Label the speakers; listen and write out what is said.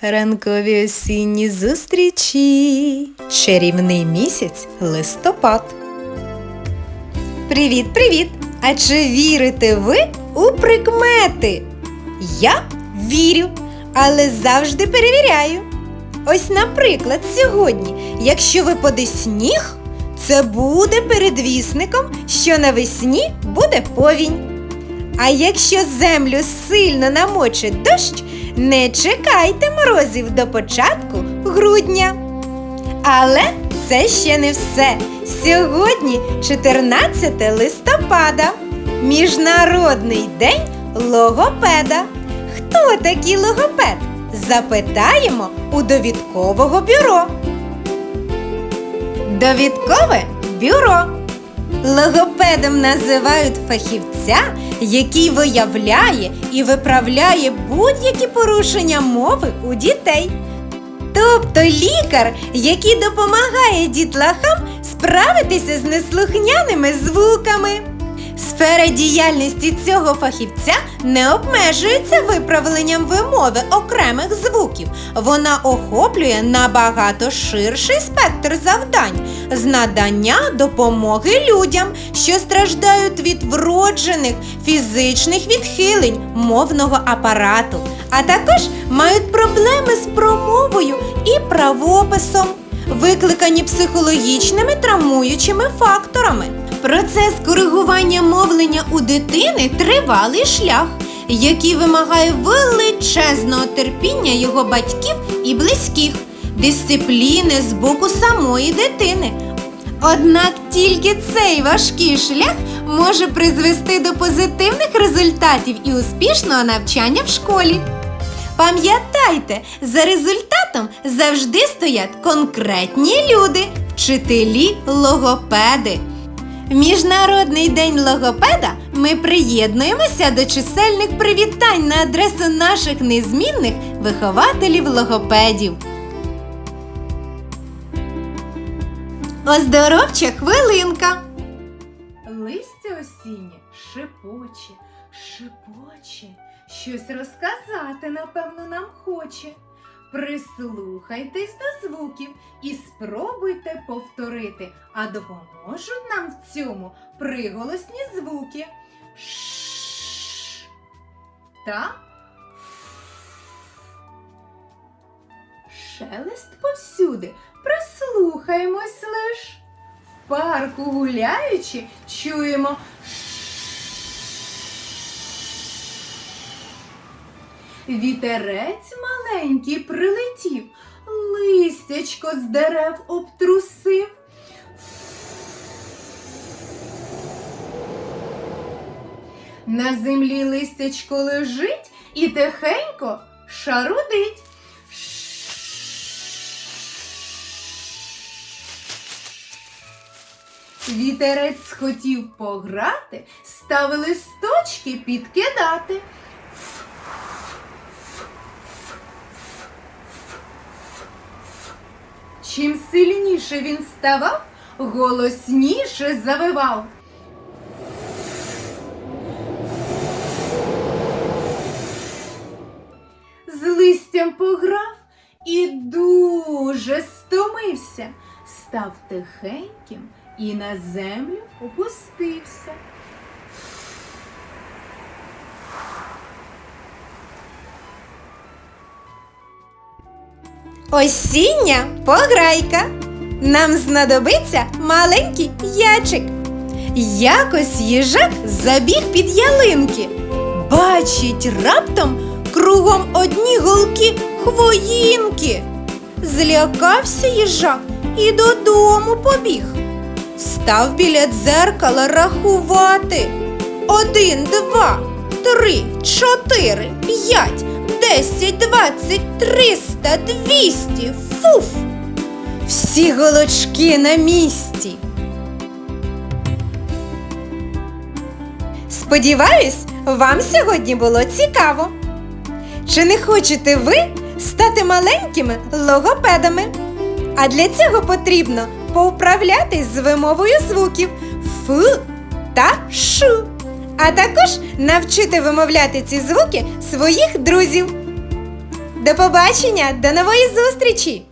Speaker 1: Ранкові осінні зустрічі. Чарівний місяць листопад. Привіт, привіт! А чи вірите ви у прикмети? Я вірю, але завжди перевіряю. Ось, наприклад, сьогодні, якщо випаде сніг, це буде передвісником, що навесні буде повінь. А якщо землю сильно намочить дощ, не чекайте морозів до початку грудня. Але це ще не все. Сьогодні 14 листопада, Міжнародний день логопеда. Хто такий логопед? Запитаємо у довідкового бюро. Довідкове бюро. Логопедом називають фахівця, який виявляє і виправляє будь-які порушення мови у дітей. Тобто лікар, який допомагає дітлахам справитися з неслухняними звуками. Сфера діяльності цього фахівця не обмежується виправленням вимови окремих звуків. Вона охоплює набагато ширший спектр завдань з надання допомоги людям, що страждають від вроджених фізичних відхилень мовного апарату, а також мають проблеми з промовою і правописом, викликані психологічними травмуючими факторами. Процес коригування мовлення у дитини тривалий шлях, який вимагає величезного терпіння його батьків і близьких, дисципліни з боку самої дитини. Однак тільки цей важкий шлях може призвести до позитивних результатів і успішного навчання в школі. Пам'ятайте, за результатом завжди стоять конкретні люди, вчителі логопеди. В Міжнародний день логопеда ми приєднуємося до чисельних привітань на адресу наших незмінних вихователів логопедів. Оздоровча хвилинка.
Speaker 2: Листя осіннє шепоче, шепоче, щось розказати, напевно, нам хоче. Прислухайтесь до звуків і спробуйте повторити, а допоможуть нам в цьому приголосні звуки. Ш та Шелест повсюди. Прислухаємось лиш. В парку гуляючи, чуємо. Вітерець маленький прилетів, листячко з дерев обтрусив. На землі листячко лежить і тихенько шарудить. Вітерець схотів пограти, став листочки підкидати. Чим сильніше він ставав, голосніше завивав. З листям пограв і дуже стомився, став тихеньким і на землю опустився.
Speaker 1: Осіння пограйка. Нам знадобиться маленький ячик. Якось їжак забіг під ялинки. Бачить раптом кругом одні голки хвоїнки. Злякався їжак і додому побіг. Став біля дзеркала рахувати. Один, два, три, чотири, п'ять, десять, двадцять, триста, двісті. Фуф! Всі голочки на місці. Сподіваюсь, вам сьогодні було цікаво. Чи не хочете ви стати маленькими логопедами? А для цього потрібно повправлятись з вимовою звуків Ф та Ш. А також навчити вимовляти ці звуки своїх друзів. До побачення, до нової зустрічі!